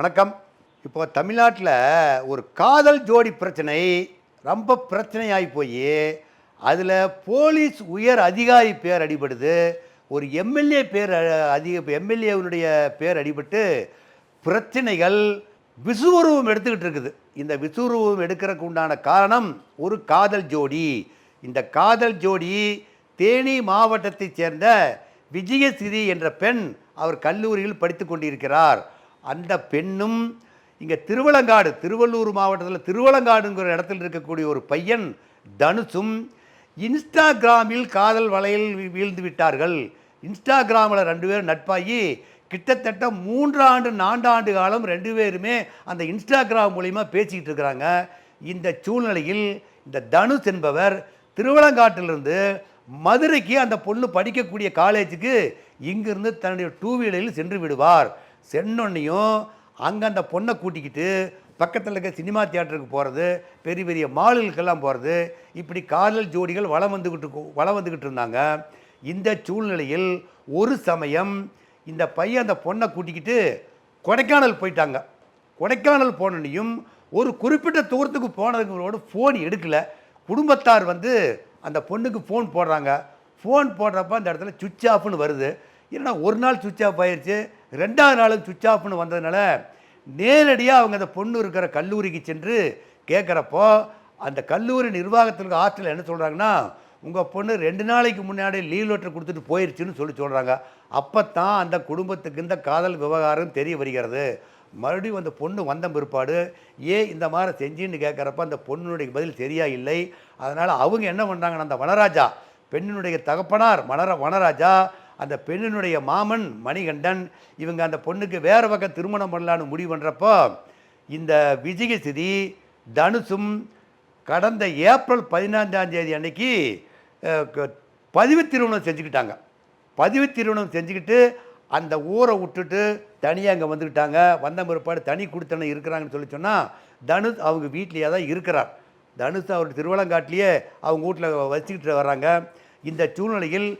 வணக்கம். இப்போ தமிழ்நாட்டில் ஒரு காதல் ஜோடி பிரச்சனை ரொம்ப பிரச்சனையாகி போய் அதில் போலீஸ் உயர் அதிகாரி பேர் அடிபடுது. ஒரு எம்எல்ஏ பேர் அதிக எம்எல்ஏவினுடைய பேர் அடிபட்டு பிரச்சனைகள் விசுவரூபம் எடுத்துக்கிட்டு இருக்குது. இந்த விசுவரூபம் எடுக்கிறதுக்கு உண்டான காரணம் ஒரு காதல் ஜோடி. இந்த காதல் ஜோடி தேனி மாவட்டத்தைச் சேர்ந்த விஜயசிறி என்ற பெண் அவர் கல்லூரியில் படித்து கொண்டிருக்கிறார். அந்த பெண்ணும் இங்கே திருவலங்காடு திருவள்ளூர் மாவட்டத்தில் திருவலங்காடுங்கிற இடத்துல இருக்கக்கூடிய ஒரு பையன் தனுஷும் இன்ஸ்டாகிராமில் காதல் வலையில் வீழ்ந்து விட்டார்கள். இன்ஸ்டாகிராமில் ரெண்டு பேரும் நட்பாகி கிட்டத்தட்ட மூன்றாண்டு நான்காண்டு காலம் ரெண்டு பேருமே அந்த இன்ஸ்டாகிராம் மூலிமா பேசிக்கிட்டு இருக்கிறாங்க. இந்த சூழ்நிலையில் இந்த தனுஷ் என்பவர் திருவலங்காட்டிலிருந்து மதுரைக்கு அந்த பொண்ணு படிக்கக்கூடிய காலேஜுக்கு இங்கிருந்து தன்னுடைய டூ வீலரில் சென்று விடுவார். சென்னொன்னையும் அங்கே அந்த பொண்ணை கூட்டிக்கிட்டு பக்கத்தில் இருக்க சினிமா தியேட்டருக்கு போகிறது பெரிய பெரிய மாலுகளுக்கெல்லாம் போகிறது இப்படி காதல் ஜோடிகள் வளம் வந்துக்கிட்டு வளம் வந்துக்கிட்டு இருந்தாங்க. இந்த சூழ்நிலையில் ஒரு சமயம் இந்த பையன் அந்த பொண்ணை கூட்டிக்கிட்டு கொடைக்கானல் போயிட்டாங்க. கொடைக்கானல் போனனையும் ஒரு குறிப்பிட்ட தூரத்துக்கு போனதுங்களோட ஃபோன் எடுக்கலை. குடும்பத்தார் வந்து அந்த பொண்ணுக்கு ஃபோன் போடுறாங்க. ஃபோன் போடுறப்ப அந்த இடத்துல சுவிட்ச் ஆஃப்னு வருது. ஏன்னா ஒரு நாள் சுவிட்ச் ஆஃப் ஆயிடுச்சு ரெண்டாவது நாளும் சுவிட்ச் ஆஃப்னு வந்ததுனால நேரடியாக அவங்க அந்த பொண்ணு இருக்கிற கல்லூரிக்கு சென்று கேட்குறப்போ அந்த கல்லூரி நிர்வாகத்தில் ஹாஸ்டலில் என்ன சொல்கிறாங்கன்னா உங்கள் பொண்ணு ரெண்டு நாளைக்கு முன்னாடி லீவ் லெட்டர் கொடுத்துட்டு போயிடுச்சுன்னு சொல்லி சொல்கிறாங்க அப்போ தான் அந்த குடும்பத்துக்கு இந்த காதல் விவகாரம் தெரிய வருகிறது. மறுபடியும் அந்த பொண்ணு வந்த பிற்பாடு ஏன் இந்த மாதிரி செஞ்சுன்னு கேட்குறப்ப அந்த பொண்ணுடைய பதில் சரியா இல்லை. அதனால் அவங்க என்ன பண்ணுறாங்கன்னா அந்த வனராஜா பெண்ணினுடைய தகப்பனார் மனர வனராஜா அந்த பெண்ணினுடைய மாமன் மணிகண்டன் இவங்க அந்த பொண்ணுக்கு வேறு பக்கம் திருமணம் பண்ணலான்னு முடிவு பண்ணுறப்போ இந்த விஜயசிறி தனுஷும் கடந்த ஏப்ரல் பதினான்காம் தேதி அன்னைக்கு க- பதிவு திருமணம் செஞ்சுக்கிட்டாங்க. பதிவு திருமணம் செஞ்சுக்கிட்டு அந்த ஊரை விட்டுட்டு தனியாக அங்கே வந்துக்கிட்டாங்க. வந்த பிற்பாடு தனி கொடுத்தன இருக்கிறாங்கன்னு சொல்லி சொன்னால் தனுஷ் அவங்க வீட்லேயே தான் இருக்கிறார். தனுஷ் அவர் திருவள்ளங்காட்டிலேயே அவங்க வீட்டில் வச்சுக்கிட்டு வர்றாங்க. இந்த சூழ்நிலையில்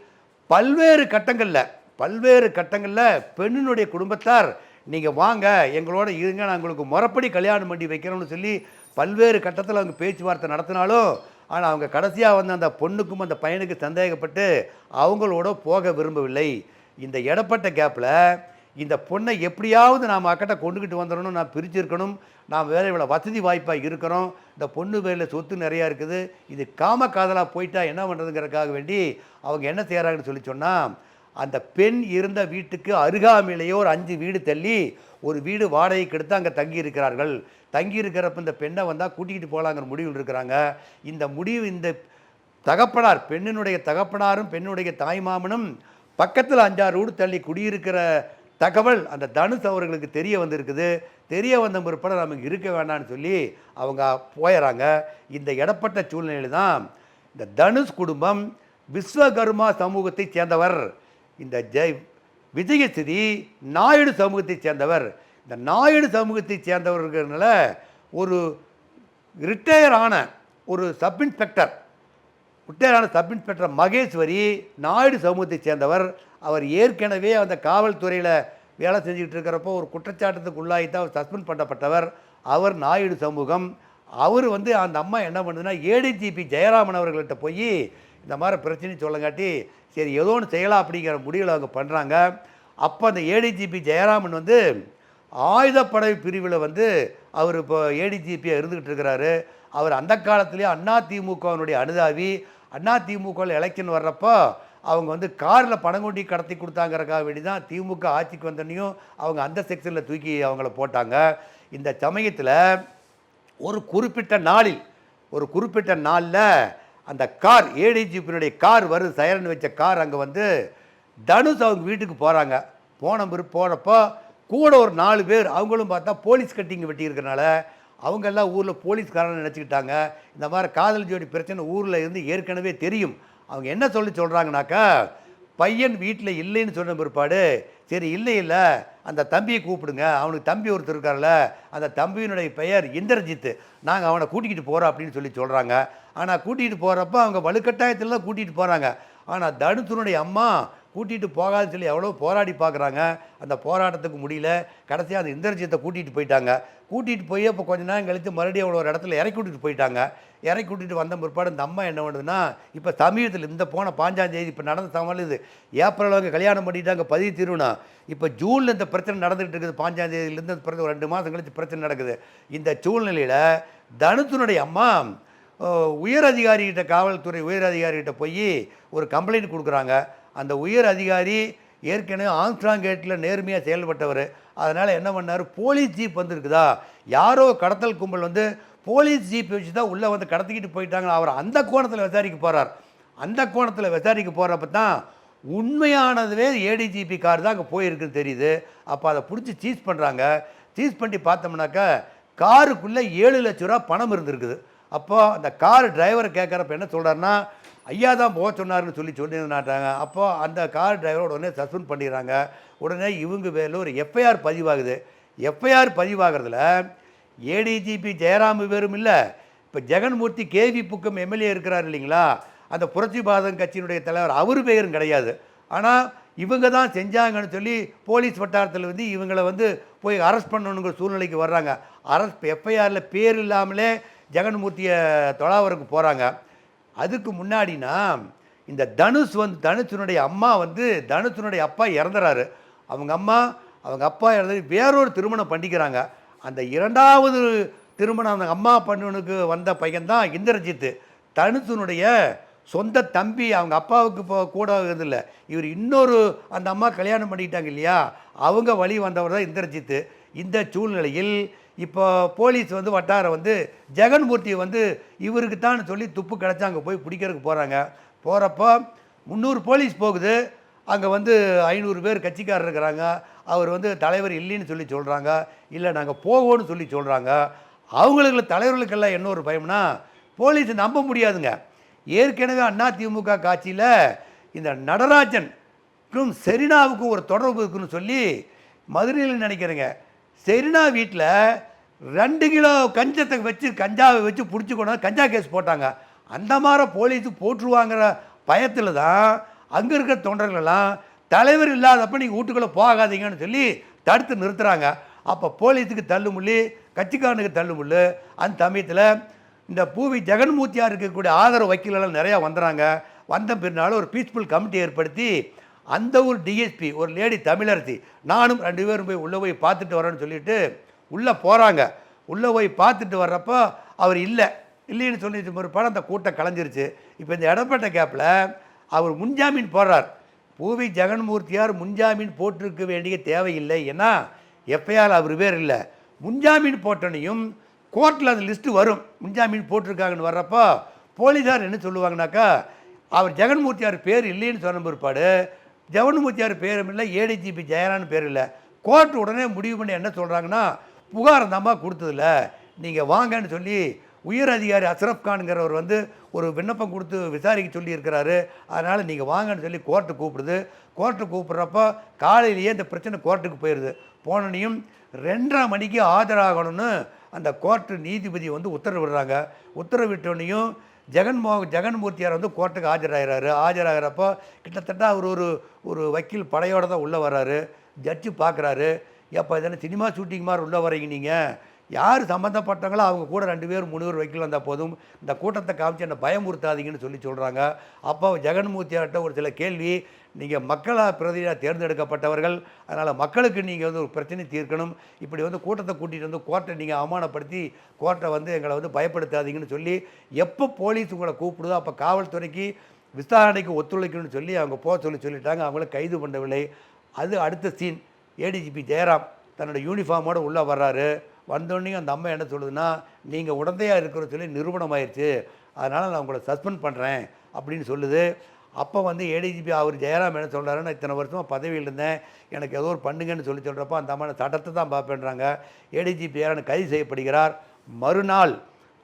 பல்வேறு கட்டங்களில் பல்வேறு கட்டங்களில் பெண்ணினுடைய குடும்பத்தார் நீங்கள் வாங்க எங்களோட இருங்க நான் உங்களுக்கு முறப்படி கல்யாணம் பண்ணி வைக்கிறோம்னு சொல்லி பல்வேறு கட்டத்தில் அவங்க பேச்சுவார்த்தை நடத்தினாலும் ஆனால் அவங்க கடைசியாக வந்து அந்த பொண்ணுக்கும் அந்த பையனுக்கு சந்தேகப்பட்டு அவங்களோட போக விரும்பவில்லை. இந்த இடப்பட்ட கேப்பில் இந்த பொண்ணை எப்படியாவது நாம் அக்கட்ட கொண்டுக்கிட்டு வந்துடணும் நான் பிரிச்சிருக்கணும். நாம் வேற இவ்வளோ வசதி வாய்ப்பாக இருக்கிறோம். இந்த பொண்ணு பேரில் சொத்து நிறையா இருக்குது. இது காம காதலாக போயிட்டா என்ன பண்ணுறதுங்கிறதுக்காக வேண்டி அவங்க என்ன செய்கிறாங்கன்னு சொல்லி சொன்னால் அந்த பெண் இருந்த வீட்டுக்கு அருகாமையிலேயே ஒரு அஞ்சு வீடு தள்ளி ஒரு வீடு வாடகைக்கு எடுத்து அங்கே தங்கி இருக்கிறார்கள். தங்கி இருக்கிறப்ப இந்த பெண்ணை வந்தால் கூட்டிகிட்டு போகலாங்கிற முடிவில் இருக்கிறாங்க. இந்த முடிவு இந்த தகப்பனார் பெண்ணினுடைய தகப்பனாரும் பெண்ணுடைய தாய்மாமனும் பக்கத்தில் அஞ்சாறு வீடு தள்ளி குடியிருக்கிற தகவல் அந்த தனுஷ் அவர்களுக்கு தெரிய வந்திருக்குது. தெரிய வந்த முற்பட நமக்கு இருக்க வேண்டாம்னு சொல்லி அவங்க போயிடறாங்க இந்த இடப்பட்ட சூழ்நிலையில் தான் இந்த தனுஷ் குடும்பம் விஸ்வகர்மா சமூகத்தை சேர்ந்தவர். இந்த ஜெய் விஜயஸ்ரீ நாயுடு சமூகத்தை சேர்ந்தவர். இந்த நாயுடு சமூகத்தை சேர்ந்தவர்கள்னால ஒரு ரிட்டையர் ஆன ஒரு சப் இன்ஸ்பெக்டர் ஆன சப் இன்ஸ்பெக்டர் மகேஸ்வரி நாயுடு சமூகத்தை சேர்ந்தவர். அவர் ஏற்கனவே அந்த காவல்துறையில் வேலை செஞ்சுக்கிட்டு இருக்கிறப்போ ஒரு குற்றச்சாட்டுக்கு உள்ளாகித்தான் அவர் சஸ்பெண்ட் பண்ணப்பட்டவர். அவர் நாயுடு சமூகம். அவர் வந்து அந்த அம்மா என்ன பண்ணுதுன்னா ஏடிஜிபி ஜெயராமன் அவர்கள்ட்ட போய் இந்த மாதிரி பிரச்சனை சொல்லங்காட்டி சரி ஏதோ ஒன்று செய்யலாம் அப்படிங்கிற முடிவில் அவங்க பண்ணுறாங்க அப்போ அந்த ஏடிஜிபி ஜெயராமன் வந்து ஆயுதப்படை பிரிவில் வந்து அவர் இப்போ ஏடிஜிபியாக இருந்துக்கிட்டு இருக்கிறாரு. அவர் அந்த காலத்துலேயே அண்ணா திமுகவினுடைய அனுதாவி அண்ணா திமுகவில் எலெக்ஷன் வர்றப்போ அவங்க வந்து காரில் பணம் கொண்டி கடத்தி கொடுத்தாங்கிறக்காக வேண்டி தான் திமுக ஆட்சிக்கு வந்தனையும் அவங்க அந்த செக்ஷனில் தூக்கி அவங்கள போட்டாங்க. இந்த சமயத்தில் ஒரு குறிப்பிட்ட நாளில் ஒரு குறிப்பிட்ட நாளில் அந்த கார் ஏடிஜிபியினுடைய கார் வருது சைரன் வச்ச கார் அங்கே வந்து தனுஷ் அவங்க வீட்டுக்கு போகிறாங்க போன பிறகு போனப்போ கூட ஒரு நாலு பேர் அவங்களும் பார்த்தா போலீஸ் கட்டிங் வெட்டியிருக்கனால அவங்க எல்லாம் ஊரில் போலீஸ்காரன்னு நினச்சிக்கிட்டாங்க. இந்த மாதிரி காதல் ஜோடி பிரச்சனை ஊரில் இருந்து ஏற்கனவே தெரியும். அவங்க என்ன சொல்லி சொல்கிறாங்கனாக்கா பையன் வீட்டில் இல்லைன்னு சொன்ன பிற்பாடு சரி இல்லை இல்லை அந்த தம்பியை கூப்பிடுங்க. அவனுக்கு தம்பி ஒருத்தர் இருக்கார்ல அந்த தம்பியினுடைய பெயர் இந்திரஜித். நாங்கள் அவனை கூட்டிக்கிட்டு போகிறோம் அப்படின்னு சொல்லி சொல்கிறாங்க ஆனால் கூட்டிகிட்டு போகிறப்ப அவங்க வலுக்கட்டாயத்தில் தான் கூட்டிகிட்டு போகிறாங்க ஆனால் தனுஷனுடைய அம்மா கூட்டிகிட்டு போகாதுன்னு சொல்லி எவ்வளோ போராடி பார்க்குறாங்க. அந்த போராட்டத்துக்கு முடியல. கடைசியாக அந்த இந்திரஜித்தை கூட்டிகிட்டு போயிட்டாங்க. கூட்டிகிட்டு போய் இப்போ கொஞ்ச நேரம் கழித்து மறுபடியும் அவ்வளோ ஒரு இடத்துல இறக்கி விட்டுட்டு போயிட்டாங்க. இறக்கி விட்டுட்டு வந்த பிற்பாடு இந்த அம்மா என்ன பண்ணுதுன்னா இப்போ சமீபத்தில் இந்த போன பாஞ்சாந்தேதி இப்போ நடந்த சமாளி இது. ஏப்ரல் அவங்க கல்யாணம் பண்ணிட்டாங்க பதிவு தீர்வுனா. இப்போ ஜூனில் இந்த பிரச்சனை நடந்துகிட்டு இருக்குது. பாஞ்சாந்தேதியிலேருந்து அந்த இந்த ஒரு ரெண்டு மாதம் கழித்து பிரச்சனை நடக்குது. இந்த சூழ்நிலையில் தனுத்தினுடைய அம்மா உயர் அதிகாரிகிட்ட காவல்துறை உயர் அதிகாரிகிட்ட போய் ஒரு கம்ப்ளைண்ட் கொடுக்குறாங்க. அந்த உயர் அதிகாரி ஏற்கனவே ஆம்ஸ்ட்ராங் கேட்டில் நேர்மையாக செயல்பட்டவர். அதனால் என்ன பண்ணார்? போலீஸ் ஜீப் வந்துருக்குதா? யாரோ கடத்தல் கும்பல் வந்து போலீஸ் ஜீப் வச்சு தான் உள்ளே வந்து கடத்திக்கிட்டு போயிட்டாங்க அவர் அந்த கோணத்தில் விசாரிக்க போகிறார் அந்த கோணத்தில் விசாரிக்க போகிறப்ப தான் உண்மையானதுவே ஏடிஜிபி கார் தான் அங்கே போயிருக்குன்னு தெரியுது. அப்போ அதை பிடிச்சி சீஸ் பண்ணுறாங்க. சீஸ் பண்ணி பார்த்தோம்னாக்கா காருக்குள்ளே ஏழு லட்ச ரூபா பணம் இருந்திருக்குது. அப்போது அந்த கார் டிரைவரை கேட்குறப்ப என்ன சொல்கிறாருன்னா ஐயா தான் போக சொன்னார்னு சொல்லி சொல்லியிருந்தாட்டாங்க அப்போ அந்த கார் டிரைவரோட உடனே சஸ்பெண்ட் பண்ணிடுறாங்க. உடனே இவங்க பேரில் ஒரு எஃப்ஐஆர் பதிவாகுது. எஃப்ஐஆர் பதிவாகிறதுல ஏடிஜிபி ஜெயராமு பேரும் இல்லை. இப்போ ஜெகன்மூர்த்தி கேவி புக்கம் எம்எல்ஏ இருக்கிறார் இல்லைங்களா? அந்த புரட்சி பாதம் கட்சியினுடைய தலைவர் அவர் பெயரும் கிடையாது. ஆனால் இவங்க தான் செஞ்சாங்கன்னு சொல்லி போலீஸ் வட்டாரத்தில் வந்து இவங்களை வந்து போய் அரெஸ்ட் பண்ணணுங்கிற சூழ்நிலைக்கு வர்றாங்க. அரெஸ்ட் எஃப்ஐஆரில் பேர் இல்லாமலே ஜெகன்மூர்த்தியை தொழாவருக்கு போகிறாங்க அதுக்கு முன்னாடினா இந்த தனுஷ் வந்து தனுஷனுடைய அம்மா வந்து தனுஷனுடைய அப்பா இறந்துறாரு. அவங்க அம்மா அவங்க அப்பா இறந்து வேறொரு திருமணம் பண்ணிக்கிறாங்க. அந்த இரண்டாவது திருமணம் அந்த அம்மா பண்ணனுக்கு வந்த பையன்தான் இந்திரஜித்து. தனுஷனுடைய சொந்த தம்பி அவங்க அப்பாவுக்கு இப்போ கூட இல்லை இவர் இன்னொரு அந்த அம்மா கல்யாணம் பண்ணிக்கிட்டாங்க இல்லையா? அவங்க வழி வந்தவர் தான் இந்திரஜித்து. இந்த சூழ்நிலையில் இப்போ போலீஸ் வந்து வட்டாரம் வந்து ஜெகன்மூர்த்தி வந்து இவருக்கு தான் சொல்லி துப்பு கிடச்சா அங்கே போய் பிடிக்கிறதுக்கு போகிறாங்க போகிறப்போ முந்நூறு போலீஸ் போகுது. அங்கே வந்து ஐநூறு பேர் கட்சிக்காரர் இருக்கிறாங்க. அவர் வந்து தலைவர் இல்லைன்னு சொல்லி சொல்கிறாங்க இல்லை நாங்கள் போவோம்னு சொல்லி சொல்கிறாங்க அவங்களுக்கு தலைவர்களுக்கெல்லாம் என்ன ஒரு பயம்னா போலீஸ் நம்ப முடியாதுங்க. ஏற்கனவே திமுக காட்சியில் இந்த நடராஜனுக்கும் செரினாவுக்கும் ஒரு தொடர்பு இருக்குன்னு சொல்லி மதுரையில் நினைக்கிறேங்க. செரினா வீட்டில் ரெண்டு கிலோ கஞ்சத்தை வச்சு கஞ்சாவை வச்சு பிடிச்சி கொண்டாந்து கஞ்சா கேஸ் போட்டாங்க. அந்த மாதிரி போலீஸு போட்டுருவாங்கிற பயத்தில் தான் அங்கே இருக்கிற தொண்டர்களெல்லாம் தலைவர் இல்லாதப்ப நீங்கள் வீட்டுக்குள்ளே போகாதீங்கன்னு சொல்லி தடுத்து நிறுத்துகிறாங்க அப்போ போலீஸுக்கு தள்ளுமுள்ளி கட்சிக்காரனுக்கு தள்ளுமுள்ளு. அந்த சமயத்தில் இந்த பூவி ஜெகன்மூர்த்தியாக இருக்கக்கூடிய ஆதரவு வக்கீலெல்லாம் நிறையா வந்துடுறாங்க வந்த பின்னால் ஒரு பீஸ்ஃபுல் கமிட்டி ஏற்படுத்தி அந்த ஒரு டிஎஸ்பி ஒரு லேடி தமிழரசி நானும் ரெண்டு பேரும் போய் உள்ளே போய் பார்த்துட்டு வரேன்னு சொல்லிட்டு உள்ளே போகிறாங்க உள்ளே போய் பார்த்துட்டு வர்றப்போ அவர் இல்லை. இல்லைன்னு சொல்லிட்டு பிற்பாடு அந்த கூட்டம் கலைஞ்சிருச்சு. இப்போ இந்த இடப்பட்ட கேப்பில் அவர் முன்ஜாமீன் போடுறார். பூவி ஜெகன்மூர்த்தியார் முன்ஜாமீன் போட்டிருக்க வேண்டிய தேவையில்லை. ஏன்னா எப்பயால் அவர் பேர் இல்லை. முன்ஜாமீன் போட்டனையும் கோர்ட்டில் அந்த லிஸ்ட்டு வரும். முன்ஜாமீன் போட்டிருக்காங்கன்னு வர்றப்போ போலீஸார் என்ன சொல்லுவாங்கனாக்கா அவர் ஜெகன்மூர்த்தியார் பேர் இல்லைன்னு சொன்ன பிற்பாடு ஜெகன்மூர்த்தியார் பேரும் இல்லை ஏடிஜிபி ஜெயரான்னு பேர் இல்லை. கோர்ட் உடனே முடிவு பண்ணி என்ன சொல்கிறாங்கன்னா புகார் அந்த அம்மா கொடுத்ததில்ல நீங்கள் வாங்கன்னு சொல்லி உயர் அதிகாரி அஸ்ரப் கான்ங்கிறவர் வந்து ஒரு விண்ணப்பம் கொடுத்து விசாரிக்க சொல்லியிருக்கிறாரு. அதனால் நீங்கள் வாங்கன்னு சொல்லி கோர்ட்டு கூப்பிடுது. கோர்ட்டு கூப்பிட்றப்ப காலையிலேயே இந்த பிரச்சனை கோர்ட்டுக்கு போயிடுது போனனையும் ரெண்டரை மணிக்கு ஆஜராகணும்னு அந்த கோர்ட்டு நீதிபதி வந்து உத்தரவிடுறாங்க உத்தரவிட்டோன்னையும் ஜெகன்மோ ஜெகன்மூர்த்தியார் வந்து கோர்ட்டுக்கு ஆஜராகிறாரு. ஆஜராகிறப்போ கிட்டத்தட்ட அவர் ஒரு ஒரு வக்கீல் படையோடு தான் உள்ளே வர்றாரு ஜட்ஜு பார்க்குறாரு. எப்போ இதெல்லாம் சினிமா ஷூட்டிங் மாதிரி உள்ளே வரீங்க நீங்கள் யார் சம்மந்தப்பட்டவங்களோ அவங்க கூட ரெண்டு பேர் மூணு பேர் வைக்கல வந்தால் போதும். இந்த கூட்டத்தை காமிச்சு என்னை பயமுறுத்தாதீங்கன்னு சொல்லி சொல்கிறாங்க அப்போ ஜெகன்மூர்த்தியார்கிட்ட ஒரு சில கேள்வி நீங்கள் மக்களாக பிரதியாக தேர்ந்தெடுக்கப்பட்டவர்கள் அதனால் மக்களுக்கு நீங்கள் வந்து ஒரு பிரச்சனை தீர்க்கணும். இப்படி வந்து கூட்டத்தை கூட்டிகிட்டு வந்து கோர்ட்டை நீங்கள் அவமானப்படுத்தி கோர்ட்டை வந்து எங்களை வந்து பயப்படுத்தாதீங்கன்னு சொல்லி எப்போ போலீஸ் உங்களை கூப்பிடுதோ அப்போ காவல்துறைக்கு விசாரணைக்கு ஒத்துழைக்கணும்னு சொல்லி அவங்க போக சொல்லி சொல்லிட்டாங்க. அவங்கள கைது பண்ணவில்லை. அது அடுத்த சீன் ஏடிஜிபி ஜெயராம் தன்னோட யூனிஃபார்மோடு உள்ளே வர்றாரு. வந்தோடனே அந்த அம்மா என்ன சொல்லுதுன்னா நீங்கள் உடந்தையாக இருக்கிற சொல்லி நிரூபணம் ஆயிடுச்சு அதனால் நான் உங்களை சஸ்பெண்ட் பண்ணுறேன் அப்படின்னு சொல்லுது. அப்போ வந்து ஏடிஜிபி அவர் ஜெயராம் என்ன சொல்கிறாருன்னு நான் இத்தனை வருஷமாக பதவியில் இருந்தேன். எனக்கு ஏதோ ஒரு பண்ணுங்கன்னு சொல்லி சொல்கிறப்போ அந்த அம்மா சட்டத்தை தான் பார்ப்பேன்றாங்க. ஏடிஜிபி ஜெயராம் கைது செய்யப்படுகிறார். மறுநாள்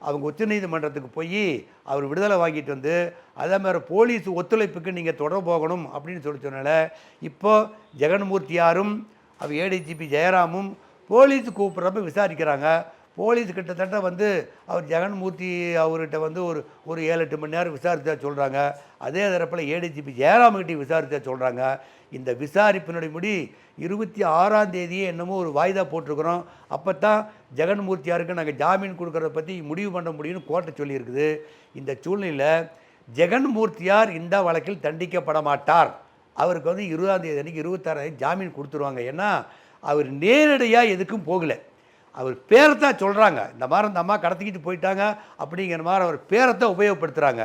அவங்க உச்சநீதிமன்றத்துக்கு போய் அவர் விடுதலை வாங்கிட்டு வந்து அதே மாதிரி போலீஸ் ஒத்துழைப்புக்கு நீங்கள் தொடர்பு போகணும். அப்படின்னு சொல்லி சொன்னால இப்போ ஜெகன்மூர்த்தியாரும் அவர் ஏடிஜிபி ஜெயராமும் போலீஸ் கூப்பிட்றப்ப விசாரிக்கிறாங்க. போலீஸ் கிட்டத்தட்ட வந்து அவர் ஜெகன்மூர்த்தி அவர்கிட்ட வந்து ஒரு ஒரு ஏழு எட்டு மணி நேரம் விசாரித்தா சொல்கிறாங்க அதே தரப்பில் ஏடிஜிபி ஜெயராமகிட்டையும் விசாரித்தா சொல்கிறாங்க இந்த விசாரிப்பினுடைய முடி இருபத்தி ஆறாம் தேதியே என்னமோ ஒரு வாய்தா போட்டிருக்கிறோம். அப்போ தான் ஜெகன்மூர்த்தியாருக்கு நாங்கள் ஜாமீன் கொடுக்குறத பற்றி முடிவு பண்ண முடியும்னு கோர்ட்டை சொல்லியிருக்குது. இந்த சூழ்நிலையில் ஜெகன்மூர்த்தியார் இந்த வழக்கில் தண்டிக்கப்பட மாட்டார். அவருக்கு வந்து இருபதாம் தேதி அன்றைக்கி இருபத்தாறாம் ஜாமீன் கொடுத்துருவாங்க. ஏன்னா அவர் நேரடியாக எதுக்கும் போகலை. அவர் பேரைத்தான் சொல்கிறாங்க இந்த மாதிரி இந்த அம்மா கடத்திக்கிட்டு போயிட்டாங்க அப்படிங்கிற மாதிரி அவர் பேரத்தை உபயோகப்படுத்துகிறாங்க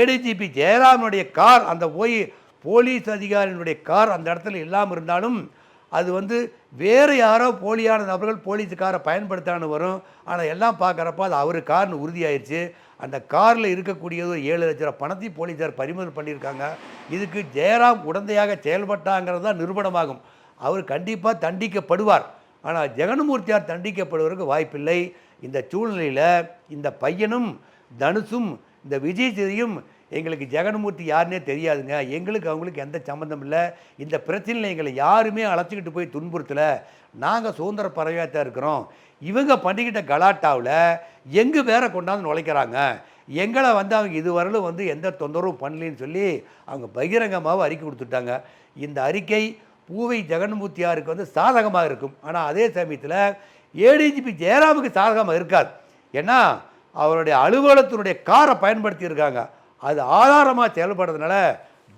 ஏடிஜிபி ஜெயராமனுடைய கார் அந்த போய் போலீஸ் அதிகாரியினுடைய கார் அந்த இடத்துல இல்லாமல் இருந்தாலும் அது வந்து வேறு யாரோ போலியான நபர்கள் போலீஸ் காரை பயன்படுத்தான்னு வரும். ஆனால் எல்லாம் பார்க்குறப்ப அது அவர் கார்னு உறுதியாயிருச்சு. அந்த காரில் இருக்கக்கூடியது ஒரு ஏழு லட்ச ரூபா பணத்தை போலீஸார் பறிமுதல் பண்ணியிருக்காங்க. இதுக்கு ஜெயராம் உடந்தையாக செயல்பட்டாங்கிறது தான் நிரூபணமாகும். அவர் கண்டிப்பாக தண்டிக்கப்படுவார். ஆனால் ஜெகன்மூர்த்தியார் தண்டிக்கப்படுவதற்கு வாய்ப்பில்லை. இந்த சூழ்நிலையில் இந்த பையனும் தனுஷும் இந்த விஜய் சேதியும் எங்களுக்கு ஜெகன்மூர்த்தி யாருன்னே தெரியாதுங்க. எங்களுக்கு அவங்களுக்கு எந்த சம்மந்தம் இல்லை. இந்த பிரச்சனையில் எங்களை யாருமே அழைச்சிக்கிட்டு போய் துன்புறுத்தலை. நாங்கள் சுதந்திர பறவையாக தான் இருக்கிறோம். இவங்க பண்ணிக்கிட்ட கலாட்டாவில் எங்கே வேற கொண்டாந்து நுழைக்கிறாங்க? எங்களை வந்து அவங்க இதுவரையிலும் வந்து எந்த தொந்தரவும் பண்ணலன்னு சொல்லி அவங்க பகிரங்கமாக அறிக்கை கொடுத்துட்டாங்க. இந்த அறிக்கை பூவை ஜெகன்மூர்த்தியாருக்கு வந்து சாதகமாக இருக்கும். ஆனால் அதே சமயத்தில் ஏடிஜிபி ஜெயராமுக்கு சாதகமாக இருக்காது. ஏன்னா அவருடைய அலுவலகத்தினுடைய காரை பயன்படுத்தியிருக்காங்க. அது ஆதாரமாக செயல்படுறதுனால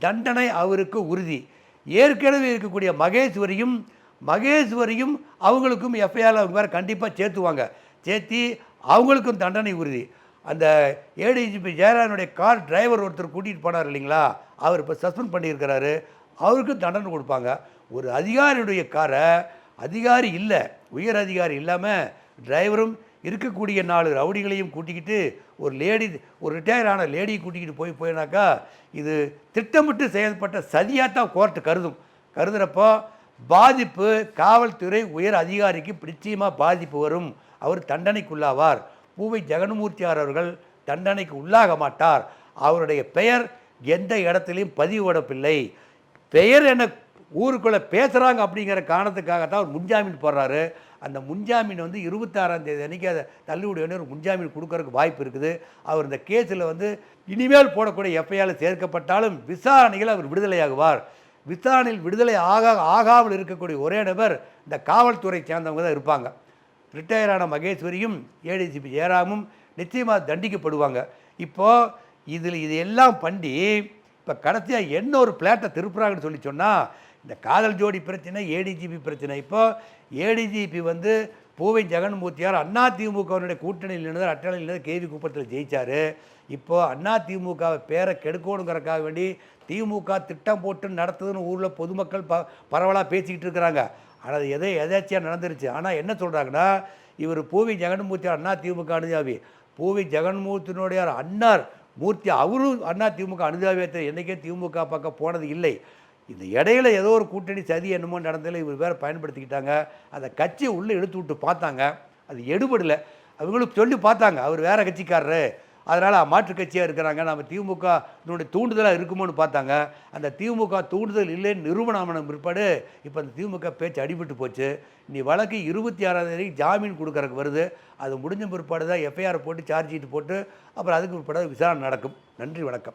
தண்டனை அவருக்கு உறுதி. ஏற்கனவே இருக்கக்கூடிய மகேஸ்வரியும் மகேஸ்வரியும் அவங்களுக்கும் எஃப்ஐஆர் அவங்க வேறு கண்டிப்பாக சேர்த்துவாங்க. சேர்த்தி அவங்களுக்கும் தண்டனை உறுதி. அந்த ஏடிஜிபி ஜெயராஜனுடைய கார் டிரைவர் ஒருத்தர் கூட்டிகிட்டு போனார் இல்லைங்களா? அவர் இப்போ சஸ்பெண்ட் பண்ணியிருக்கிறாரு. அவருக்கும் தண்டனை கொடுப்பாங்க. ஒரு அதிகாரியுடைய காரை அதிகாரி இல்லை உயர் அதிகாரி இல்லாமல் டிரைவரும் இருக்கக்கூடிய நாலு ரவுடிகளையும் கூட்டிக்கிட்டு ஒரு லேடி ஒரு ரிட்டையர் ஆன லேடியை கூட்டிக்கிட்டு போய் போயினாக்கா இது திட்டமிட்டு செயல்பட்ட சதியாக தான் கோர்ட்டு கருதும். கருதுகிறப்போ பாதிப்பு காவல்துறை உயர் அதிகாரிக்கு நிச்சயமாக பாதிப்பு வரும். அவர் தண்டனைக்குள்ளாவார். பூவை ஜெகன்மூர்த்தியார் அவர்கள் தண்டனைக்கு உள்ளாக மாட்டார். அவருடைய பெயர் எந்த இடத்துலையும் பதிவிடப்பில்லை பெயர் என்ன ஊருக்குள்ளே பேசுகிறாங்க அப்படிங்கிற காரணத்துக்காகத்தான் அவர் முன்ஜாமீன் போடுறாரு. அந்த முன்ஜாமீன் வந்து இருபத்தாறாம் தேதி அன்றைக்கி அதை தள்ளுபடி பண்ணி ஒரு முன்ஜாமீன் கொடுக்கறதுக்கு வாய்ப்பு இருக்குது. அவர் இந்த கேஸில் வந்து இனிமேல் போடக்கூடிய எஃப்ஐஆரில் சேர்க்கப்பட்டாலும் விசாரணையில் அவர் விடுதலையாகுவார். விசாரணையில் விடுதலை ஆக ஆகாமல் இருக்கக்கூடிய ஒரே நபர் இந்த காவல்துறை சேர்ந்தவங்க தான் இருப்பாங்க. ரிட்டையரான மகேஸ்வரியும் ஏடிசிபி ஜெயராமும் நிச்சயமாக தண்டிக்கப்படுவாங்க. இப்போது இதில் இது எல்லாம் பண்ணி இப்போ கடைசியாக என்ன ஒரு பிளாட்டை திருப்புறாங்கன்னு சொல்லி சொன்னால் இந்த காதல் ஜோடி பிரச்சனை ஏடிஜிபி பிரச்சனை. இப்போ ஏடிஜிபி வந்து பூவை ஜெகன்மூர்த்தியார் அண்ணா திமுகவினுடைய கூட்டணியில் இருந்தது அட்டணையில் இருந்து கேவி குப்பத்தில் ஜெயிச்சார். இப்போது அண்ணா திமுகவை பேரை கெடுக்கணுங்கிறக்காக வேண்டி திமுக திட்டம் போட்டு நடத்துதுன்னு ஊரில் பொதுமக்கள் ப பரவலாக பேசிக்கிட்டு இருக்கிறாங்க. ஆனால் எதை எதாச்சியாக நடந்துருச்சு. ஆனால் என்ன சொல்கிறாங்கன்னா இவர் பூவி ஜெகன்மூர்த்தியார் அண்ணா திமுக அனுதாபி. பூவி ஜெகன்மூர்த்தினுடைய அன்னார் மூர்த்தி அவரும் அண்ணா திமுக அனுதாபியத்தை என்றைக்கே திமுக பக்கம் போனது இல்லை. இந்த இடையில ஏதோ ஒரு கூட்டணி சதி என்னமோ நடந்ததில் இவர் வேறு பயன்படுத்திக்கிட்டாங்க. அந்த கட்சியை உள்ளே எடுத்து விட்டு பார்த்தாங்க. அது எடுபடலை. அவங்களும் சொல்லி பார்த்தாங்க அவர் வேறு கட்சிக்காரரு. அதனால் மாற்று கட்சியாக இருக்கிறாங்க. நம்ம திமுக இதனுடைய தூண்டுதலாக இருக்குமோன்னு பார்த்தாங்க. அந்த திமுக தூண்டுதல் இல்லைன்னு நிரூபணம் பிற்பாடு இப்போ அந்த திமுக பேச்சு அடிபட்டு போச்சு. நீ வழக்கு இருபத்தி ஆறாம் தேதி ஜாமீன் கொடுக்கறதுக்கு வருது. அது முடிஞ்ச பிற்பாடு தான் எஃப்ஐஆர் போட்டு சார்ஜ் ஷீட் போட்டு அப்புறம் அதுக்கு பிற்பாடு விசாரணை நடக்கும். நன்றி வணக்கம்.